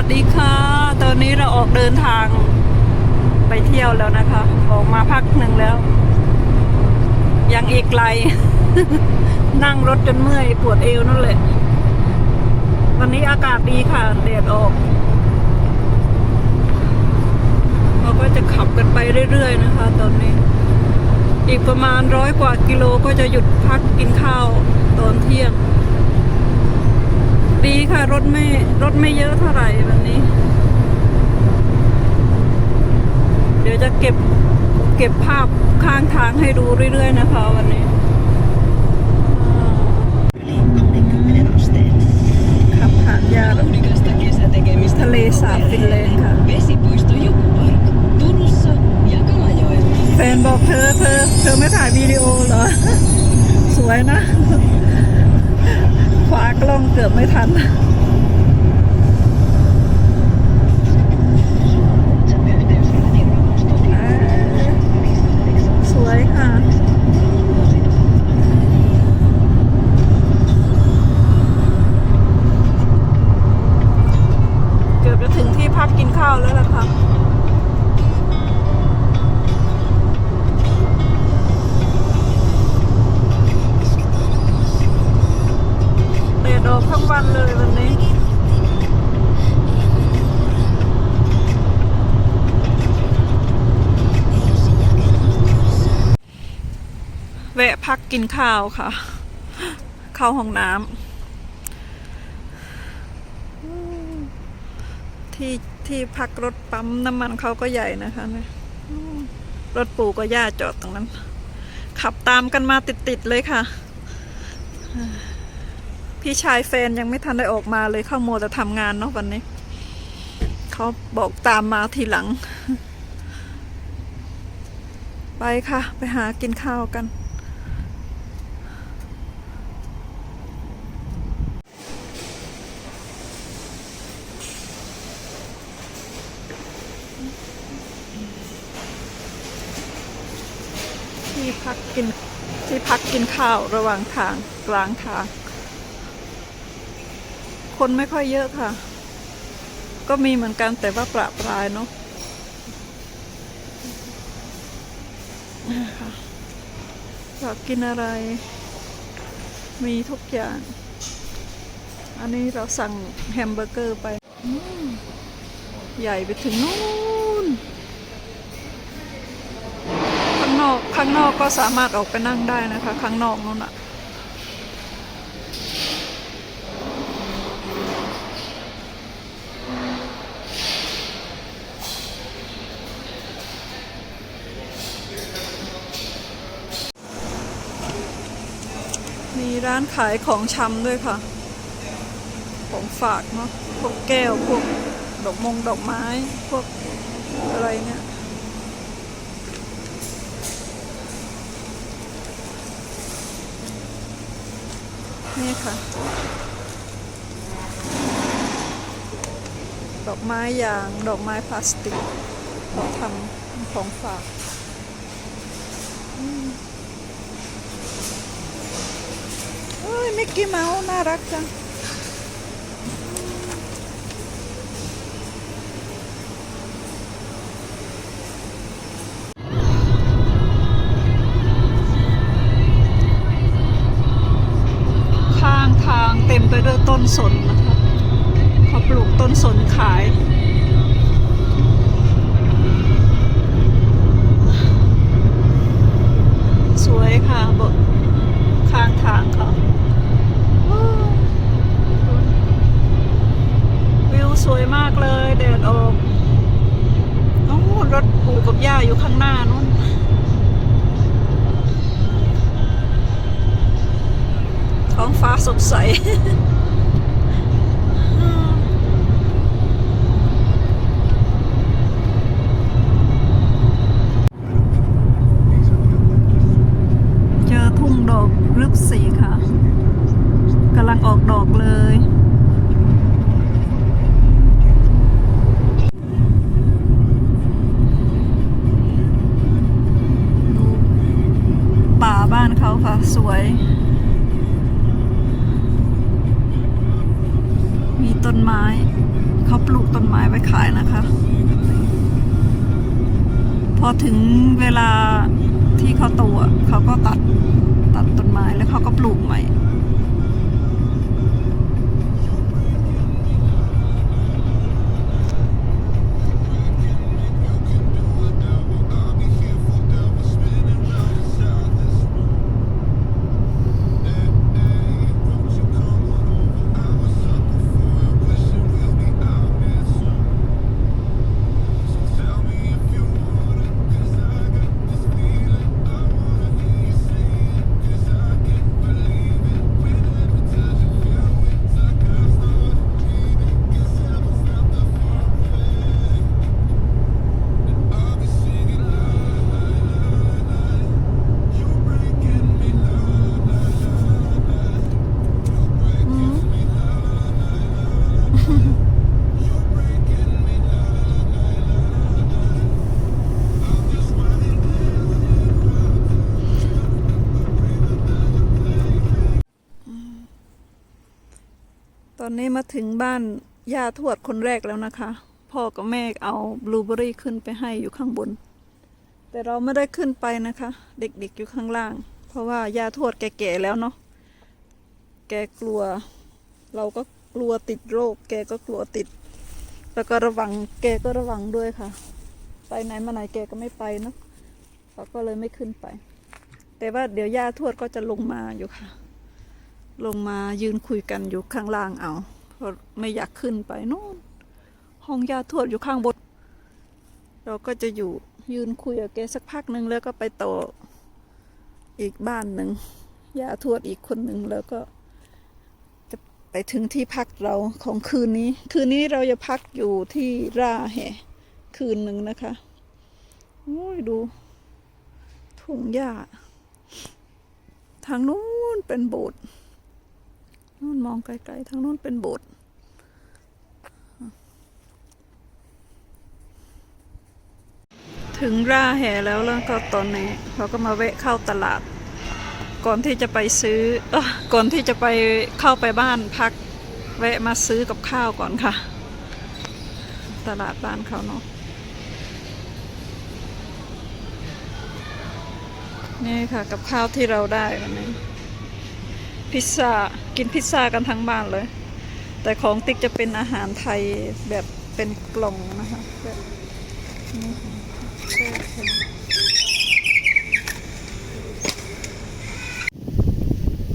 วัสดีค่ะ ตอนนี้เราออกเดินทางไปเที่ยวแล้วนะคะ ออกมาพักหนึ่งแล้ว ยังอีกไกล นั่งรถจนเมื่อยปวดเอวนั่นแหละ วันนี้อากาศดีค่ะแดดออก เราก็จะขับกันไปเรื่อยๆนะคะ ตอนนี้ อีกประมาณร้อยกว่ากิโลก็จะหยุดพักกินข้าวตอนเที่ยง ดีค่ะ รถไม่รถไม่เยอะเท่าไหร่วันนี้ เดี๋ยวจะเก็บเก็บภาพข้างทางให้ดูเรื่อยๆนะคะวันนี้ขับผ่านยาแล้ว Rikasta kesätekemistä ทะเลสาบฟินแลนด์ค่ะแฟนบอกเธอเธอเธอไม่ถ่ายวิดีโอเหรอ สวยนะ ขวากล้องเกือบไม่ทันสวยค่ะะพักกินข้าวค่ะ เข้าห้องน้ำที่ที่พักรถปั๊มน้ำมันเขาก็ใหญ่นะคะเนี่ยรถปู่ก็ย่าจอดตรงนั้น ขับตามกันมาติดๆเลยค่ะ พี่ชายแฟนยังไม่ทันได้ออกมาเลยเข้าโมแต่ทำงานเนาะวันนี้ เขาบอกตามมาทีหลัง ไปค่ะ ไปหากินข้าวกัน ที่พักกินที่พักกินข้าวระหว่างทางกลางทาง คนไม่ค่อยเยอะค่ะ ก็มีเหมือนกันแต่ว่าประปรายเนาะอยากกินอะไร มีทุกอย่าง อันนี้เราสั่งแฮมเบอร์เกอร์ไป ใหญ่ไปถึงนู่น อกข้างนอกก็สามารถออกไปนั่งได้นะคะ ข้างนอกนู่นอะมีร้านขายของชำด้วยค่ะ ของฝากเนาะพวกแก้วพวกดอกมงดอกไม้ พวกอะไรเนี่ย นี่ค่ะ ดอกไม้ยาง ดอกไม้พลาสติกเราทำของฝากเอ้ยมิกกี้เมาส์น่ารักจัง สนนะคะเขาปลูกต้นสนขาย สวยค่ะบข้างทางเขาวิวสวยมากเลยแดดออกโอ้รถปู่กับย่าอยู่ข้างหน้านู้นท้องฟ้าสดใส เจอทุ่งดอกรึกสีค่ะ กำลังออกดอกเลย ป่าบ้านเขาค่ะ สวย มี ต้นไม้ เขาปลูกต้นไม้ไว้ขายนะคะ พอถึงเวลาที่เขาโตเขาก็ตัดตัดต้นไม้แล้วเขาก็ปลูกใหม่ อนนี้มาถึงบ้านย่าทวดคนแรกแล้วนะคะ พ่อกับแม่เอาบลูเบอรี่ขึ้นไปให้อยู่ข้างบน แต่เราไม่ได้ขึ้นไปนะคะ เด็กๆอยู่ข้างล่าง เพราะว่าย่าทวดแก่ๆแล้วเนาะแกกลัว เราก็กลัวติดโรค แกก็กลัวติด แล้วก็ระวังแกก็ระวังด้วยค่ะ ไปไหนมาไหนแกก็ไม่ไปเนาะเราก็เลยไม่ขึ้นไป แต่ว่าเดี๋ยวย่าทวดก็จะลงมาอยู่ค่ะ ลงมายืนคุยกันอยู่ข้างล่างเอาเพราะไม่อยากขึ้นไปโน่นห้องยาทวดอยู่ข้างบน เราก็จะอยู่ยืนคุยกับแกสักพักหนึ่งแล้วก็ไปต่ออีกบ้านหนึ่งยาทวดอีกคนหนึ่งแล้วก็ จะไปถึงที่พักเราของคืนนี้ คืนนี้เราจะพักอยู่ที่ราแห่คืนหนึ่งนะคะโอ้ยดูทุ่งหญ้าทางนู้นเป็นโบสถ์ นู่นมองไกลๆทางนู้นเป็นโบสถ์ถึงราแห่แล้วแล้วก็ตอนนี้เราก็มาแวะเข้าตลาด ก่อนที่จะไปซื้อเออก่อนที่จะไปเข้าไปบ้านพัก แวะมาซื้อกับข้าวก่อนค่ะ ตลาดบ้านเขาเนาะนี่ค่ะกับข้าวที่เราได้วันนี้ พิซซ่ากินพิซซ่ากันทั้งบ้านเลย แต่ของติ๊กจะเป็นอาหารไทยแบบเป็นกล่องนะคะแบบนี้ค่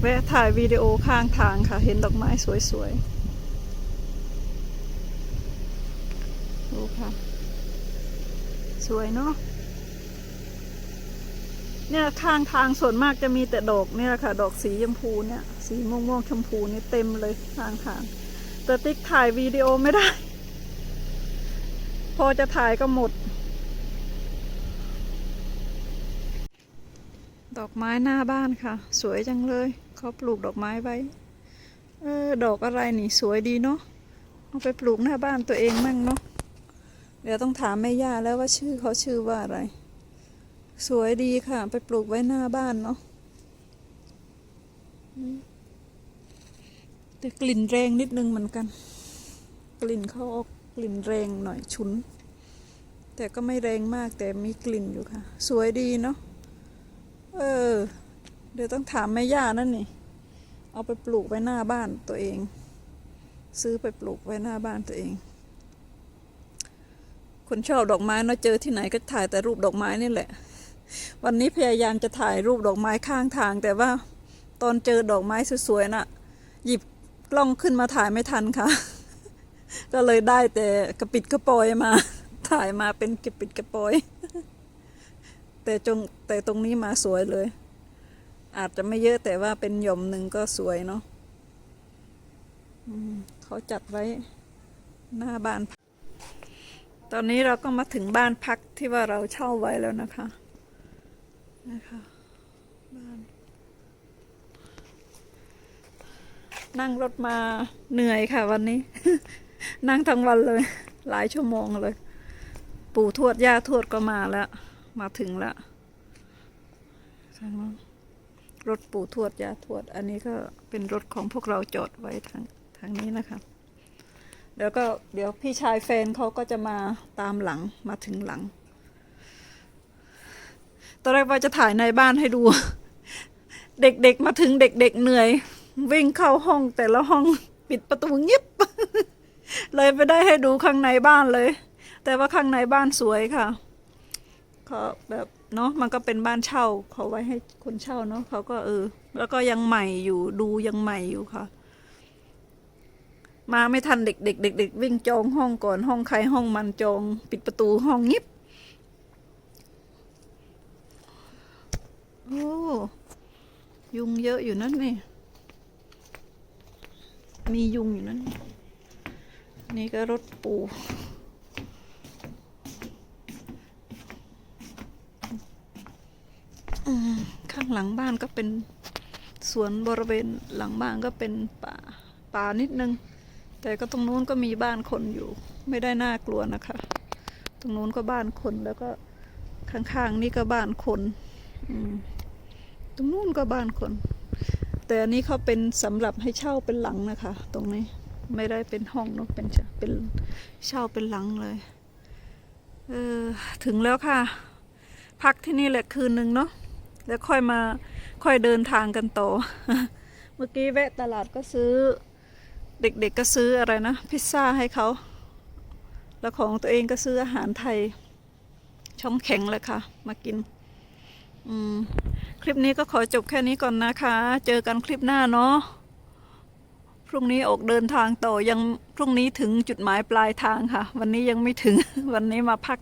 แวะถ่ายวิดีโอข้างทางค่ะ เห็นดอกไม้สวยๆ ดูค่ะ สวยเนาะ เนี่ยข้างทางส่วนมากจะมีแต่ดอกเนี่ยค่ะ ดอกสีชมพูเนี่ย สีม่วงม่วงๆชมพูนี่เต็มเลยข้างทาง แต่ติ๊กถ่ายวิดีโอไม่ได้ พอจะถ่ายก็หมด ดอกไม้หน้าบ้านค่ะ สวยจังเลยเขาปลูกดอกไม้ไว้เออดอกอะไรนี่สวยดีเนาะเอาไปปลูกหน้าบ้านตัวเองมั่งเนาะเดี๋ยวต้องถามแม่ย่าแล้วว่าชื่อเขาชื่อว่าอะไร สวยดีค่ะ ไปปลูกไว้หน้าบ้านเนาะแต่กลิ่นแรงนิดนึงเหมือนกัน กลิ่นเขาออกกลิ่นแรงหน่อยฉุน แต่ก็ไม่แรงมากแต่มีกลิ่นอยู่ค่ะ สวยดีเนาะเออ เดี๋ยวต้องถามแม่ย่านั่นนี่ เอาไปปลูกไว้หน้าบ้านตัวเอง ซื้อไปปลูกไว้หน้าบ้านตัวเอง คนชอบดอกไม้เนาะเจอที่ไหนก็ถ่ายแต่รูปดอกไม้นี่แหละ วันนี้พยายามจะถ่ายรูปดอกไม้ข้างทาง แต่ว่าตอนเจอดอกไม้สวยๆน่ะ หยิบกล้องขึ้นมาถ่ายไม่ทันค่ะ ก็เลยได้แต่กระปิดกระปอยมา ถ่ายมาเป็นกระปิดกระปอย แต่จงแต่ตรงนี้มาสวยเลย อาจจะไม่เยอะแต่ว่าเป็นหย่อมหนึ่งก็สวยเนาะเขาจัดไว้หน้าบ้าน ตอนนี้เราก็มาถึงบ้านพักที่ว่าเราเช่าไว้แล้วนะคะ นะคะบ้านนั่งรถมาเหนื่อยค่ะวันนี้ นั่งทั้งวันเลย หลายชั่วโมงเลย ปู่ทวดย่าทวดก็มาแล้ว มาถึงแล้วทางน้นรถปู่ทวดย่าทวด อันนี้ก็เป็นรถของพวกเราจอดไว้ทางทางนี้นะคะแล้วก็เดี๋ยวพี่ชายแฟนเขาก็จะมาตามหลังมาถึงหลัง ตอนแรกว่าจะถ่ายในบ้านให้ดู เด็กๆมาถึงเด็กๆเหนื่อย วิ่งเข้าห้องแต่ละห้องปิดประตูเงียบเลยไม่ได้ให้ดูข้างในบ้านเลย แต่ว่าข้างในบ้านสวยค่ะเขาแบบเนาะมันก็เป็นบ้านเช่าเขาไว้ให้คนเช่าเนาะเขาก็เออ แล้วก็ยังใหม่อยู่ดูยังใหม่อยู่ค่ะ มาไม่ทันเด็กๆเด็กๆวิ่งจองห้องก่อนห้องใครห้องมันจอง ปิดประตูห้องเงียบ อ้ยุงเยอะอยู่นั่นนี่ มียุงอยู่นั่นนี่นี่ก็รถปูข้างหลังบ้านก็เป็นสวนบริเวณหลังบ้านก็เป็นป่าป่านิดนึง แต่ก็ตรงนู้นก็มีบ้านคนอยู่ ไม่ได้น่ากลัวนะคะ ตรงนู้นก็บ้านคนแล้วก็ข้างๆนี่ก็บ้านคน อืม ตรงนู้นก็บ้านคน แต่อันนี้เขาเป็นสำหรับให้เช่าเป็นหลังนะคะ ตรงนี้ไม่ได้เป็นห้องเนอะเป็นเช่าเป็นเช่าเป็นหลังเลยเออถึงแล้วค่ะ พักที่นี่แหละคืนหนึ่งเนาะแล้วค่อยมาค่อยเดินทางกันต่อ เมื่อกี้แวะตลาดก็ซื้อ เด็กๆก็ซื้ออะไรนะ พิซซ่าให้เขา แล้วของตัวเองก็ซื้ออาหารไทย ช่องแข็งเลยค่ะ มากิน อืม คลิปนี้ก็ขอจบแค่นี้ก่อนนะคะ เจอกันคลิปหน้าเนาะพรุ่งนี้ออกเดินทางต่อยังพรุ่งนี้ถึงจุดหมายปลายทางค่ะ วันนี้ยังไม่ถึงวันนี้มาพัก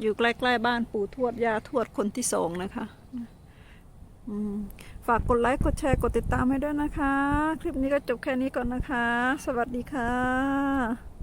อยู่ใกล้ๆบ้านปู่ทวดยาทวดคนที่สองนะคะฝากกดไลค์กดแชร์กดติดตามให้ด้วยนะคะ คลิปนี้ก็จบแค่นี้ก่อนนะคะ สวัสดีค่ะ